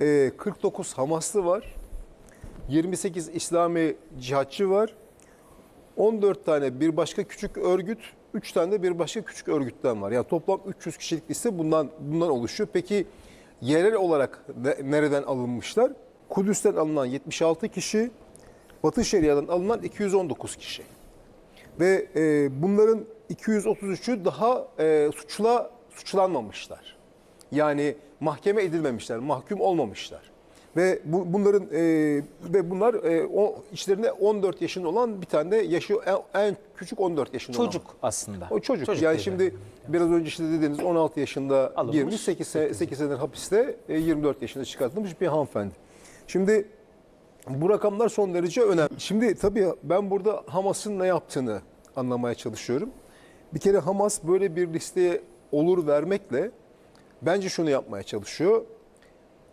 e, 49 Hamaslı var. 28 İslami cihatçı var. 14 tane bir başka küçük örgüt, 3 tane de bir başka küçük örgütten var. Yani toplam 300 kişilik liste bundan bundan oluşuyor. Peki yerel olarak ne- nereden alınmışlar? Kudüs'ten alınan 76 kişi, Batı Şeria'dan alınan 219 kişi. Ve e, bunların 233'ü daha e, suçla suçlanmamışlar. Yani mahkeme edilmemişler, mahkum olmamışlar. Ve bu, bunların e, ve bunlar e, o içlerinde 14 yaşında olan bir tane de yaşı en, en küçük 14 yaşında olan. Çocuk aslında. O çocuk. yani değil şimdi yani. biraz önce işte dediğiniz 16 yaşında Alınmış. girmiş, 8, sene, 8 senedir hapiste, e, 24 yaşında çıkartılmış bir hanımefendi. Şimdi bu rakamlar son derece önemli. Şimdi tabii ben burada Hamas'ın ne yaptığını anlamaya çalışıyorum. Bir kere Hamas böyle bir listeye olur vermekle bence şunu yapmaya çalışıyor.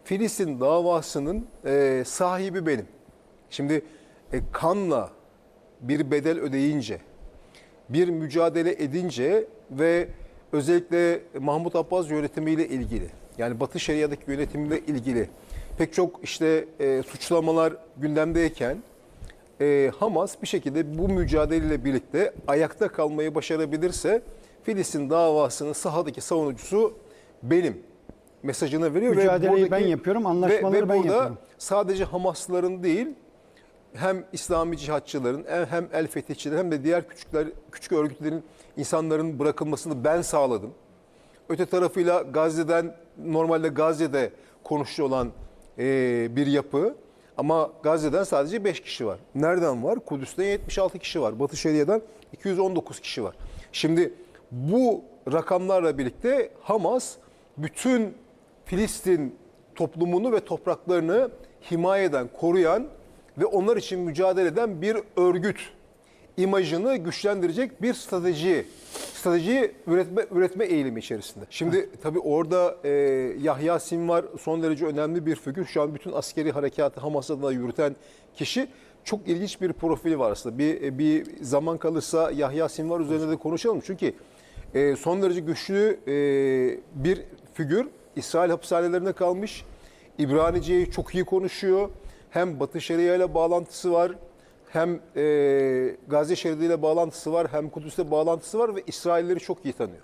Filistin davasının e, sahibi benim. Şimdi e, kanla bir bedel ödeyince, bir mücadele edince ve özellikle Mahmut Abbas yönetimiyle ilgili yani Batı Şeria'daki yönetimiyle ilgili pek çok işte e, suçlamalar gündemdeyken e, Hamas bir şekilde bu mücadeleyle birlikte ayakta kalmayı başarabilirse Filistin davasının sahadaki savunucusu benim mesajını veriyor. Mücadeleyi ben yapıyorum, anlaşmaları ve, ve ben yapıyorum. sadece Hamaslıların değil hem İslami cihatçıların hem El Fetihçilerin hem de diğer küçükler küçük örgütlerin insanların bırakılmasını ben sağladım. Öte tarafıyla Gazze'den normalde Gazze'de konuşucu olan e, bir yapı ama Gazze'den sadece 5 kişi var. Nereden var? Kudüs'te 76 kişi var. Batı Şeria'dan 219 kişi var. Şimdi bu rakamlarla birlikte Hamas bütün Filistin toplumunu ve topraklarını himaye eden, koruyan ve onlar için mücadele eden bir örgüt imajını güçlendirecek bir strateji, strateji üretme üretme eğilimi içerisinde. Şimdi tabii orada e, Yahya Sinvar son derece önemli bir figür. Şu an bütün askeri harekatı Hamas adına yürüten kişi çok ilginç bir profili var aslında. Bir bir zaman kalırsa Yahya Sinvar üzerine de konuşalım. Çünkü e, son derece güçlü e, bir figür. İsrail hapishanelerinde kalmış. İbranice'yi çok iyi konuşuyor. Hem Batı Şeria ile bağlantısı var. Hem e, Gazze Şeridi ile bağlantısı var. Hem Kudüs'le bağlantısı var ve İsrailleri çok iyi tanıyor.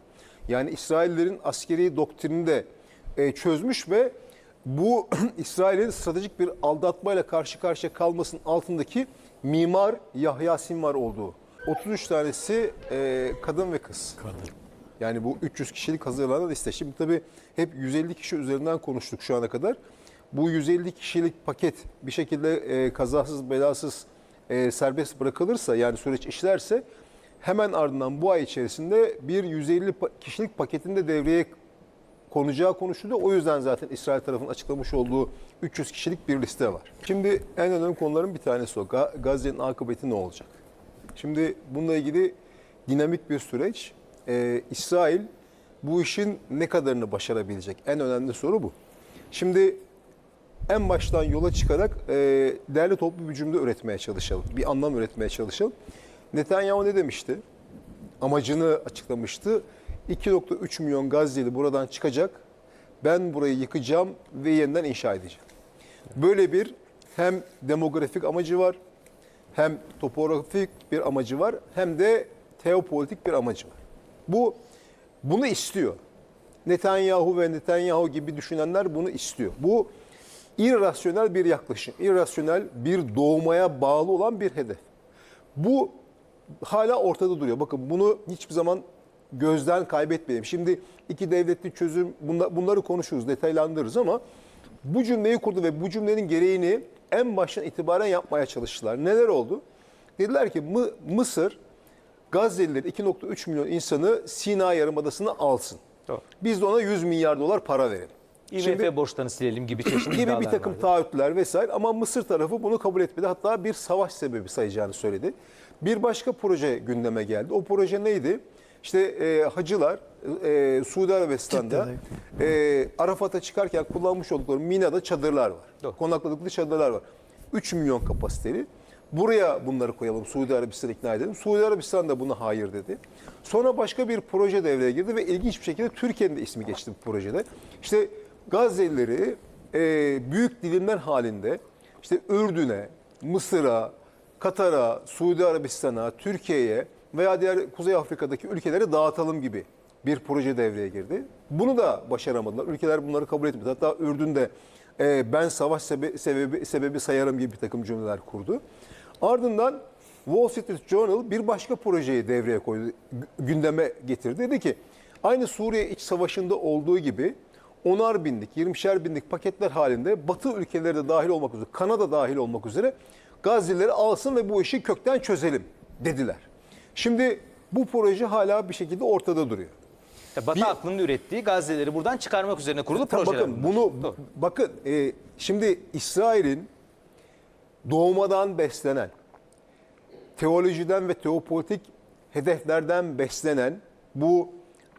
Yani İsraillerin askeri doktrinini de e, çözmüş ve bu İsrail'in stratejik bir aldatmayla karşı karşıya kalmasının altındaki mimar Yahya Sinvar olduğu. 33 tanesi e, kadın ve kız. Yani bu 300 kişilik hazırlanan liste. Şimdi tabii hep 150 kişi üzerinden konuştuk şu ana kadar. Bu 150 kişilik paket bir şekilde e, kazasız belasız e, serbest bırakılırsa yani süreç işlerse hemen ardından bu ay içerisinde bir 150 pa- kişilik paketin de devreye konacağı konuşuluyor. O yüzden zaten İsrail tarafının açıklamış olduğu 300 kişilik bir liste var. Şimdi en önemli konuların bir tanesi o. Ga- Gazze'nin akıbeti ne olacak? Şimdi bununla ilgili dinamik bir süreç. Ee, İsrail bu işin ne kadarını başarabilecek? En önemli soru bu. Şimdi en baştan yola çıkarak e, değerli toplu bir cümle üretmeye çalışalım. Bir anlam üretmeye çalışalım. Netanyahu ne demişti? Amacını açıklamıştı. 2.3 milyon Gazze'li buradan çıkacak. Ben burayı yıkacağım ve yeniden inşa edeceğim. Böyle bir hem demografik amacı var, hem topografik bir amacı var, hem de teopolitik bir amacı var. Bu bunu istiyor. Netanyahu ve Netanyahu gibi düşünenler bunu istiyor. Bu irrasyonel bir yaklaşım, irrasyonel bir doğmaya bağlı olan bir hedef. Bu hala ortada duruyor. Bakın bunu hiçbir zaman gözden kaybetmeyelim. Şimdi iki devletli çözüm bunla- bunları konuşuruz, detaylandırırız ama bu cümleyi kurdu ve bu cümlenin gereğini en baştan itibaren yapmaya çalıştılar. Neler oldu? Dediler ki Mı- Mısır Gazze'lileri 2.3 milyon insanı Sina Yarımadası'na alsın. Doğru. Biz de ona 100 milyar dolar para verelim. IMF Şimdi- borçlarını silelim gibi çeşitli gibi bir takım vardı. taahhütler vesaire ama Mısır tarafı bunu kabul etmedi. Hatta bir savaş sebebi sayacağını söyledi. Bir başka proje gündeme geldi. O proje neydi? İşte e, hacılar e, Suudi Arabistan'da e, Arafat'a çıkarken kullanmış oldukları Mina'da çadırlar var. Doğru. Konakladıkları çadırlar var. 3 milyon kapasiteli. Buraya bunları koyalım. Suudi Arabistan'ı ikna edelim. Suudi Arabistan da buna hayır dedi. Sonra başka bir proje devreye girdi ve ilginç bir şekilde Türkiye'nin de ismi geçti bu projede. İşte Gazze'lileri e, büyük dilimler halinde işte Ürdün'e, Mısır'a, Katar'a, Suudi Arabistan'a, Türkiye'ye veya diğer Kuzey Afrika'daki ülkelere dağıtalım gibi bir proje devreye girdi. Bunu da başaramadılar. Ülkeler bunları kabul etmedi. Hatta Ürdün'de e, ben savaş sebe- sebebi, sebebi sayarım gibi bir takım cümleler kurdu. Ardından Wall Street Journal bir başka projeyi devreye koydu, gü- gündeme getirdi. Dedi ki aynı Suriye iç savaşında olduğu gibi onar binlik, 20'şer binlik paketler halinde Batı ülkeleri de dahil olmak üzere, Kanada dahil olmak üzere Gazze'leri alsın ve bu işi kökten çözelim dediler. Şimdi bu proje hala bir şekilde ortada duruyor. Ya Batı Bir- aklının ürettiği Gazeteleri buradan çıkarmak üzerine kurulu projeler. bakın bunu Doğru. bakın e, şimdi İsrail'in doğmadan beslenen teolojiden ve teopolitik hedeflerden beslenen bu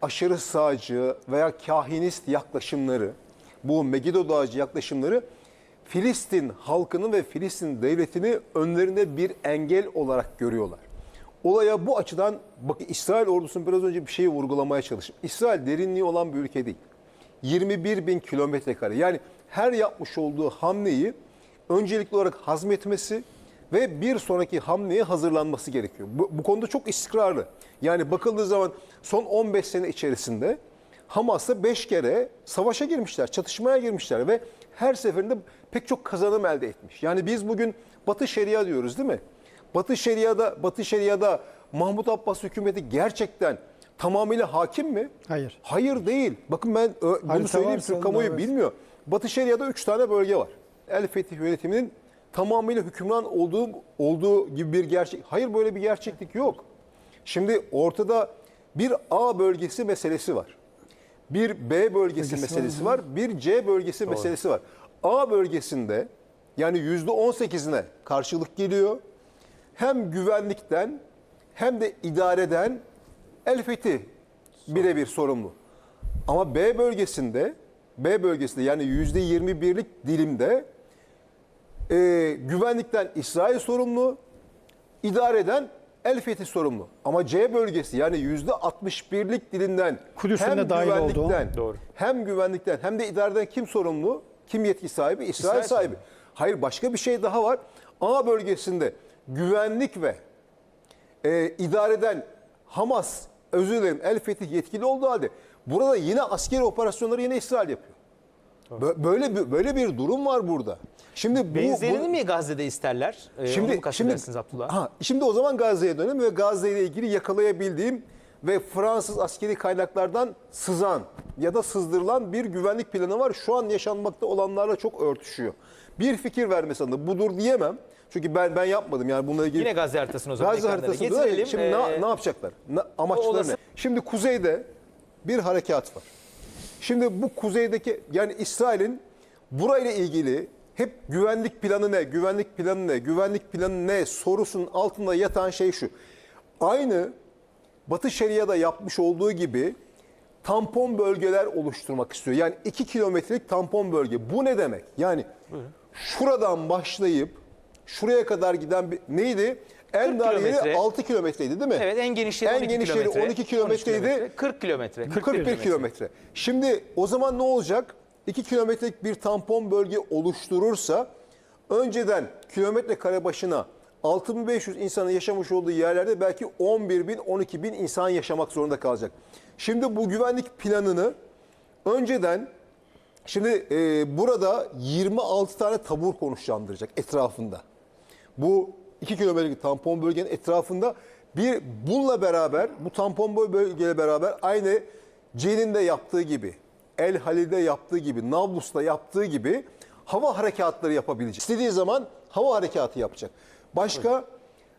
aşırı sağcı veya kahinist yaklaşımları, bu Megido Dağcı yaklaşımları Filistin halkını ve Filistin devletini önlerinde bir engel olarak görüyorlar. Olaya bu açıdan bakın İsrail ordusunun biraz önce bir şeyi vurgulamaya çalıştım. İsrail derinliği olan bir ülke değil. 21 bin kilometre kare. Yani her yapmış olduğu hamleyi öncelikli olarak hazmetmesi ve bir sonraki hamleye hazırlanması gerekiyor. Bu, bu konuda çok istikrarlı. Yani bakıldığı zaman son 15 sene içerisinde Hamas'la 5 kere savaşa girmişler, çatışmaya girmişler ve her seferinde pek çok kazanım elde etmiş. Yani biz bugün Batı Şeria diyoruz değil mi? Batı Şeria'da Batı Şeria'da Mahmut Abbas hükümeti gerçekten tamamıyla hakim mi? Hayır. Hayır değil. Bakın ben ö, bunu Harita söyleyeyim Türk kamuoyu bilmiyor. Batı Şeria'da 3 tane bölge var. El Fetih yönetiminin tamamıyla hükümran olduğu olduğu gibi bir gerçek. Hayır böyle bir gerçeklik yok. Şimdi ortada bir A bölgesi meselesi var. Bir B bölgesi meselesi var, bir C bölgesi meselesi var. A bölgesinde yani yüzde 18'ine karşılık geliyor. Hem güvenlikten hem de idareden El Fetih birebir sorumlu. Ama B bölgesinde B bölgesinde yani yüzde 21'lik dilimde e, güvenlikten İsrail sorumlu, idareden El Fetih sorumlu. Ama C bölgesi yani yüzde 61'lik dilinden Kudüs'ün hem de dahil olduğu. güvenlikten Doğru. hem güvenlikten hem de idareden kim sorumlu? Kim yetki sahibi? İsrail, İsrail sahibi. Hayır başka bir şey daha var. A bölgesinde güvenlik ve e, idareden Hamas, özür dilerim El Fetih yetkili olduğu halde burada yine askeri operasyonları yine İsrail yapıyor. Bö- Böyle bir, böyle bir durum var burada. Şimdi bu, Benzerini bu- mi Gazze'de isterler? Ee, onu mu Şimdi, kastedersiniz Abdullah? Ha, şimdi o zaman Gazze'ye dönelim ve Gazze ile ilgili yakalayabildiğim ve Fransız askeri kaynaklardan sızan ya da sızdırılan bir güvenlik planı var. Şu an yaşanmakta olanlarla çok örtüşüyor. Bir fikir verme sanırım. Budur diyemem. Çünkü ben ben yapmadım. Yani bununla ilgili Yine Gazze haritasını o zaman Gazze ekranlara haritası getirelim. şimdi Ee, ne, ne yapacaklar? Ne, amaçları olası- ne? Şimdi kuzeyde bir harekat var. Şimdi bu kuzeydeki yani İsrail'in burayla ilgili hep güvenlik planı ne, güvenlik planı ne, güvenlik planı ne sorusunun altında yatan şey şu. Aynı Batı Şeria'da yapmış olduğu gibi tampon bölgeler oluşturmak istiyor. Yani 2 kilometrelik tampon bölge. Bu ne demek? Yani şuradan başlayıp şuraya kadar giden bir neydi? En 40 dar yeri kilometre. 6 kilometreydi değil mi? Evet en geniş yeri En 12 geniş yeri kilometre. 12 13 kilometreydi. 40 kilometre. 41 kilometre. Şimdi o zaman ne olacak? 2 kilometrelik bir tampon bölge oluşturursa önceden kilometre kare başına 6500 insanın yaşamış olduğu yerlerde belki 11 bin, 12 bin insan yaşamak zorunda kalacak. Şimdi bu güvenlik planını önceden şimdi e, burada 26 tane tabur konuşlandıracak etrafında. Bu 2 kilometrelik tampon bölgenin etrafında bir bununla beraber bu tampon bölgeyle beraber aynı Cenin'de yaptığı gibi, El Halil'de yaptığı gibi, Nablus'ta yaptığı gibi hava harekatları yapabilecek. İstediği zaman hava harekatı yapacak. Başka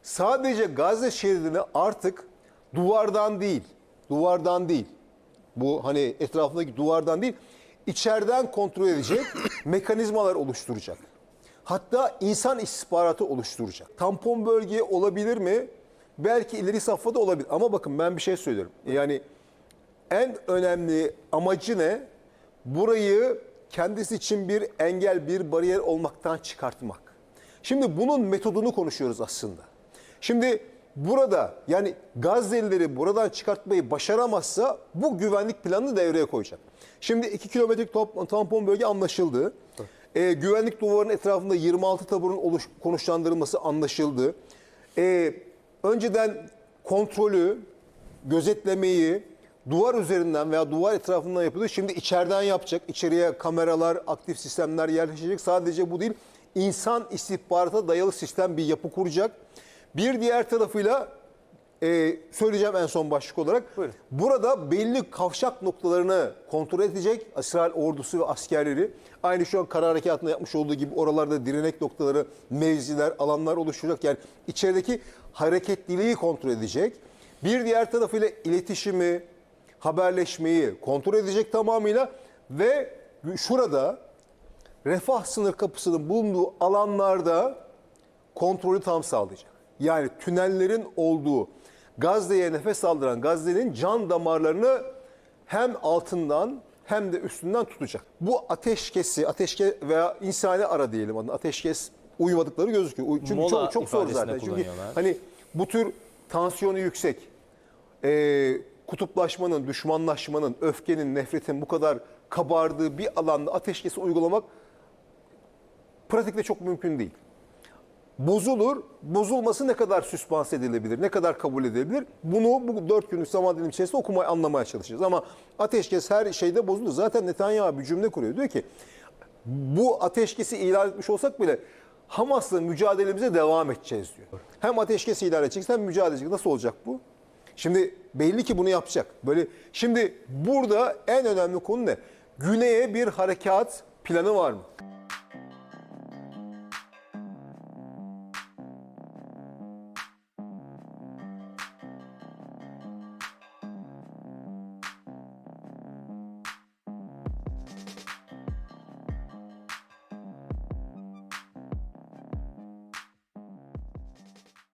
sadece Gazze şeridini artık duvardan değil, duvardan değil. Bu hani etrafındaki duvardan değil, içeriden kontrol edecek mekanizmalar oluşturacak. Hatta insan istihbaratı oluşturacak. Tampon bölge olabilir mi? Belki ileri safhada olabilir. Ama bakın ben bir şey söylüyorum. Yani en önemli amacı ne? Burayı kendisi için bir engel, bir bariyer olmaktan çıkartmak. Şimdi bunun metodunu konuşuyoruz aslında. Şimdi burada yani Gazze'lileri buradan çıkartmayı başaramazsa bu güvenlik planını devreye koyacak. Şimdi 2 kilometrelik tampon bölge anlaşıldı. Ee, güvenlik duvarının etrafında 26 taburun oluş, konuşlandırılması anlaşıldı. Ee, önceden kontrolü, gözetlemeyi duvar üzerinden veya duvar etrafından yapıyordu. Şimdi içeriden yapacak. İçeriye kameralar, aktif sistemler yerleşecek. Sadece bu değil, insan istihbarata dayalı sistem bir yapı kuracak. Bir diğer tarafıyla e, söyleyeceğim en son başlık olarak. Buyurun. Burada belli kavşak noktalarını kontrol edecek İsrail ordusu ve askerleri. Aynı şu an kara harekatında yapmış olduğu gibi oralarda direnek noktaları, mevziler, alanlar oluşturacak. Yani içerideki hareketliliği kontrol edecek. Bir diğer tarafıyla iletişimi, haberleşmeyi kontrol edecek tamamıyla ve şurada refah sınır kapısının bulunduğu alanlarda kontrolü tam sağlayacak. Yani tünellerin olduğu Gazze'ye nefes aldıran Gazze'nin can damarlarını hem altından hem de üstünden tutacak. Bu ateşkesi, ateşke veya insani ara diyelim adına ateşkes uymadıkları gözüküyor. Çünkü Mola çok, çok zor zaten. Çünkü hani bu tür tansiyonu yüksek, e, kutuplaşmanın, düşmanlaşmanın, öfkenin, nefretin bu kadar kabardığı bir alanda ateşkesi uygulamak pratikte çok mümkün değil. Bozulur, bozulması ne kadar süspans edilebilir, ne kadar kabul edilebilir? Bunu bu dört günlük zaman dilimi içerisinde okumaya, anlamaya çalışacağız. Ama ateşkes her şeyde bozulur. Zaten Netanyahu bir cümle kuruyor. Diyor ki bu ateşkesi ilan etmiş olsak bile Hamas'la mücadelemize devam edeceğiz diyor. Hem ateşkesi ilan edecek hem mücadele edecek. Nasıl olacak bu? Şimdi belli ki bunu yapacak. Böyle şimdi burada en önemli konu ne? Güney'e bir harekat planı var mı?